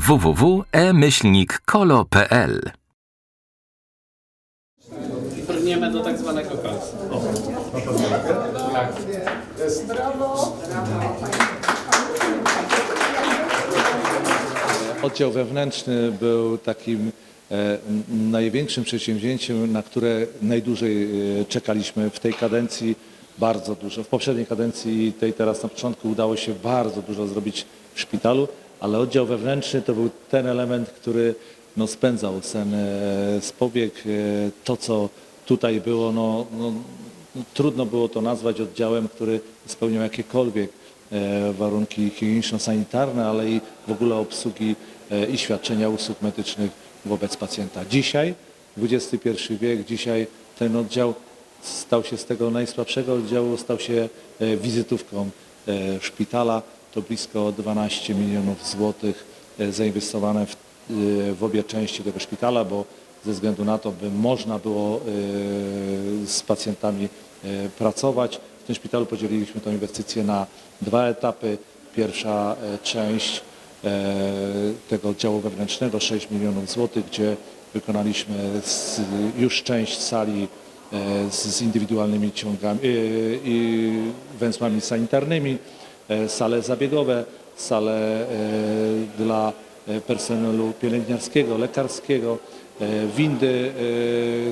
www.e-kolo.pl Brniemy do tak zwanego końca. Oddział wewnętrzny był takim e, największym przedsięwzięciem, na które najdłużej e, czekaliśmy w tej kadencji. Bardzo dużo. W poprzedniej kadencji i tej teraz na początku udało się bardzo dużo zrobić w szpitalu, ale oddział wewnętrzny to był ten element, który no, spędzał sen e, z powiek. E, To, co tutaj było, no, no, trudno było to nazwać oddziałem, który spełniał jakiekolwiek e, warunki higieniczno-sanitarne, ale i w ogóle obsługi e, i świadczenia usług medycznych wobec pacjenta. Dzisiaj, XXI wiek, dzisiaj ten oddział stał się z tego najsłabszego oddziału, stał się e, wizytówką e, szpitala. To blisko 12 milionów złotych e, zainwestowane w, e, w obie części tego szpitala, bo ze względu na to, by można było e, z pacjentami pracować. W tym szpitalu podzieliliśmy tę inwestycję na dwa etapy. Pierwsza część tego oddziału wewnętrznego 6 milionów złotych, gdzie wykonaliśmy już część sali z, indywidualnymi ciągami i węzłami sanitarnymi, sale zabiegowe, sale e, dla e, personelu pielęgniarskiego, lekarskiego, e, windy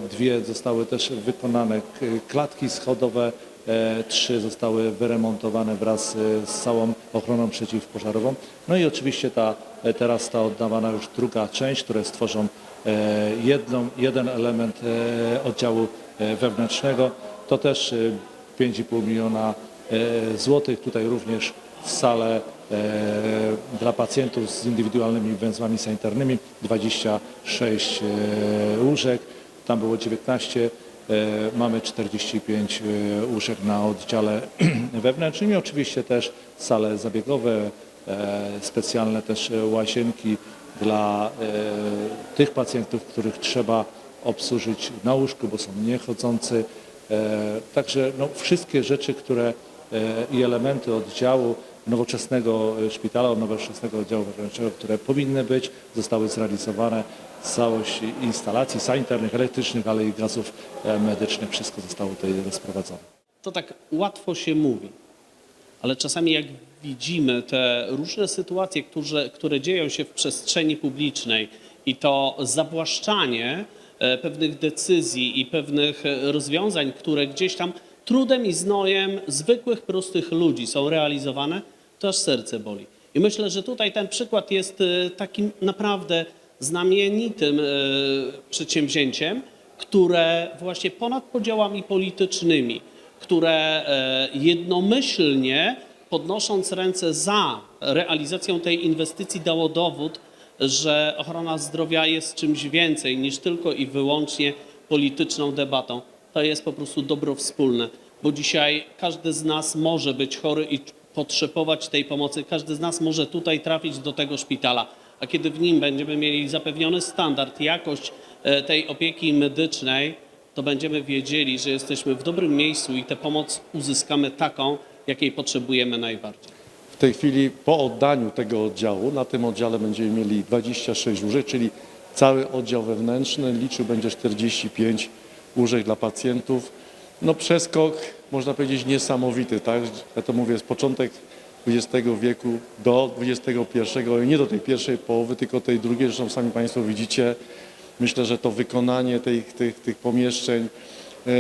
e, dwie zostały też wykonane, klatki schodowe e, trzy zostały wyremontowane wraz e, z całą ochroną przeciwpożarową. No i oczywiście ta, e, teraz ta oddawana już druga część, które stworzą e, jedną, jeden element e, oddziału e, wewnętrznego. To też e, 5,5 miliona e, złotych. Tutaj również salę e, dla pacjentów z indywidualnymi węzłami sanitarnymi, 26 e, łóżek, tam było 19, e, mamy 45 e, łóżek na oddziale wewnętrznym i oczywiście też sale zabiegowe, e, specjalne też e, łazienki dla e, tych pacjentów, których trzeba obsłużyć na łóżku, bo są niechodzący. E, Także no, wszystkie rzeczy, które e, i elementy oddziału nowoczesnego e, szpitala, nowoczesnego oddziału wewnętrznego, które powinny być, zostały zrealizowane. Całość instalacji sanitarnych, elektrycznych, ale i gazów e, medycznych, wszystko zostało tutaj rozprowadzone. To tak łatwo się mówi, ale czasami jak widzimy te różne sytuacje, które, które dzieją się w przestrzeni publicznej i to zawłaszczanie e, pewnych decyzji i pewnych e, rozwiązań, które gdzieś tam trudem i znojem zwykłych, prostych ludzi są realizowane, to aż serce boli. I myślę, że tutaj ten przykład jest e, takim naprawdę znamienitym e, przedsięwzięciem, które właśnie ponad podziałami politycznymi, które e, jednomyślnie podnosząc ręce za realizacją tej inwestycji dało dowód, że ochrona zdrowia jest czymś więcej niż tylko i wyłącznie polityczną debatą. To jest po prostu dobro wspólne, bo dzisiaj każdy z nas może być chory i potrzebować tej pomocy. Każdy z nas może tutaj trafić do tego szpitala, a kiedy w nim będziemy mieli zapewniony standard, jakość e, tej opieki medycznej, to będziemy wiedzieli, że jesteśmy w dobrym miejscu i tę pomoc uzyskamy taką, jakiej potrzebujemy najbardziej. W tej chwili po oddaniu tego oddziału, na tym oddziale będziemy mieli 26 łóżek, czyli cały oddział wewnętrzny liczył będzie 45 łóżek dla pacjentów. No przeskok, można powiedzieć, niesamowity, tak? Ja to mówię, z początek XX wieku do XXI, nie do tej pierwszej połowy, tylko tej drugiej, zresztą sami Państwo widzicie. Myślę, że to wykonanie tych, tych, tych pomieszczeń, e,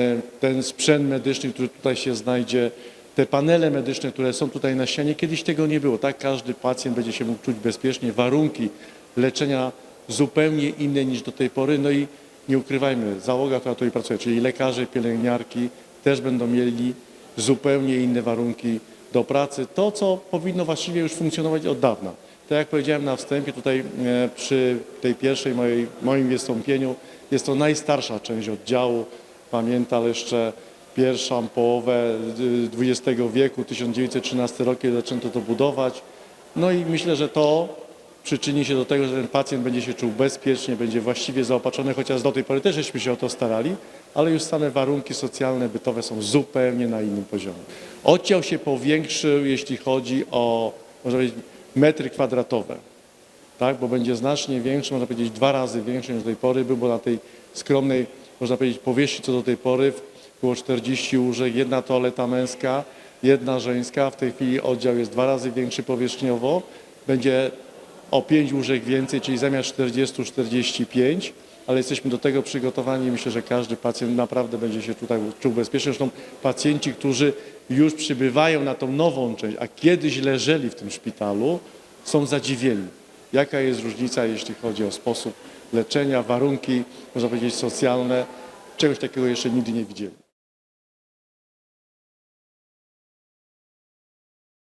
ten sprzęt medyczny, który tutaj się znajdzie, te panele medyczne, które są tutaj na ścianie, kiedyś tego nie było. Tak każdy pacjent będzie się mógł czuć bezpiecznie. Warunki leczenia zupełnie inne niż do tej pory. No i nie ukrywajmy, załoga, która tutaj pracuje, czyli lekarze, pielęgniarki też będą mieli zupełnie inne warunki do pracy. To, co powinno właściwie już funkcjonować od dawna. Tak jak powiedziałem na wstępie, tutaj e, przy tej pierwszej mojej, moim wystąpieniu, jest to najstarsza część oddziału. Pamiętam jeszcze pierwszą połowę XX wieku, 1913 rok, kiedy zaczęto to budować. No i myślę, że to przyczyni się do tego, że ten pacjent będzie się czuł bezpiecznie, będzie właściwie zaopatrzony, chociaż do tej pory też żeśmy się o to starali, ale już same warunki socjalne, bytowe są zupełnie na innym poziomie. Oddział się powiększył, jeśli chodzi o, można powiedzieć, metry kwadratowe. tak, bo będzie znacznie większy, można powiedzieć dwa razy większy niż do tej pory był, bo na tej skromnej, można powiedzieć, powierzchni co do tej pory było 40 łóżek, jedna toaleta męska, jedna żeńska. W tej chwili oddział jest dwa razy większy powierzchniowo. Będzie o 5 łóżek więcej, czyli zamiast 40, 45, ale jesteśmy do tego przygotowani myślę, że każdy pacjent naprawdę będzie się tutaj czuł bezpiecznie. Zresztą pacjenci, którzy już przybywają na tą nową część, a kiedyś leżeli w tym szpitalu, są zadziwieni. Jaka jest różnica, jeśli chodzi o sposób leczenia, warunki, można powiedzieć, socjalne. Czegoś takiego jeszcze nigdy nie widzieli.